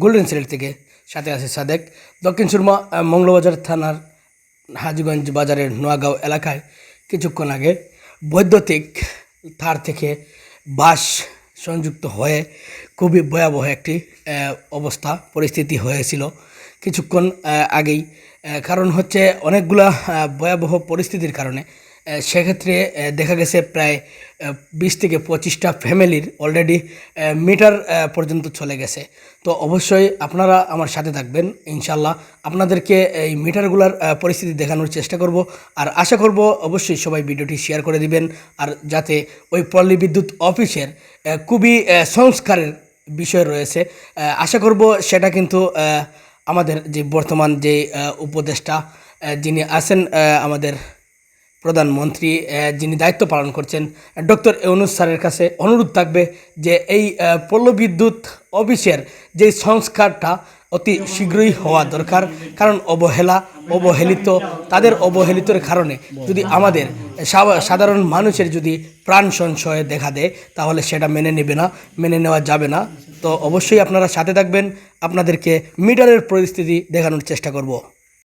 Golden Sylhet থেকে সাথে আছে সাদেক। দক্ষিণ সুরমা মঙ্গলবাজার থানার হাজিগঞ্জ বাজারের নোয়াগাঁও এলাকায় কিছুক্ষণ আগে বৈদ্যুতিক তার থেকে বাস সংযুক্ত হয়ে খুবই ভয়াবহ একটি অবস্থা, পরিস্থিতি হয়েছিল। কিছুক্ষণ আগেই কারণ হচ্ছে অনেকগুলা ভয়াবহ পরিস্থিতির কারণে সেক্ষেত্রে দেখা গেছে প্রায় বিশ থেকে পঁচিশটা ফ্যামিলির অলরেডি মিটার পর্যন্ত চলে গেছে। তো অবশ্যই আপনারা আমার সাথে থাকবেন ইনশাল্লাহ আপনাদেরকে এই মিটারগুলার পরিস্থিতি দেখানোর চেষ্টা করব। আর আশা করব অবশ্যই সবাই ভিডিওটি শেয়ার করে দিবেন, আর যাতে ওই পল্লী বিদ্যুৎ অফিসের খুবই সংস্কারের বিষয় রয়েছে। আশা করব সেটা কিন্তু আমাদের যে বর্তমান যে উপদেষ্টা যিনি আছেন আমাদের প্রধানমন্ত্রী যিনি দায়িত্ব পালন করছেন, ডক্টর ইউনুস স্যারের কাছে অনুরোধ থাকবে যে এই পল্লবিদ্যুৎ অফিসের যে সংস্কারটা অতি শীঘ্রই হওয়া দরকার। কারণ অবহেলা, অবহেলিত, তাদের অবহেলিতর কারণে যদি আমাদের সাধারণ মানুষের যদি প্রাণ সংশয় দেখা দেয়, তাহলে সেটা মেনে নেবে না, মেনে নেওয়া যাবে না। তো অবশ্যই আপনারা সাথে থাকবেন। আপনাদেরকে মিটারের পরিস্থিতি দেখানোর চেষ্টা করব।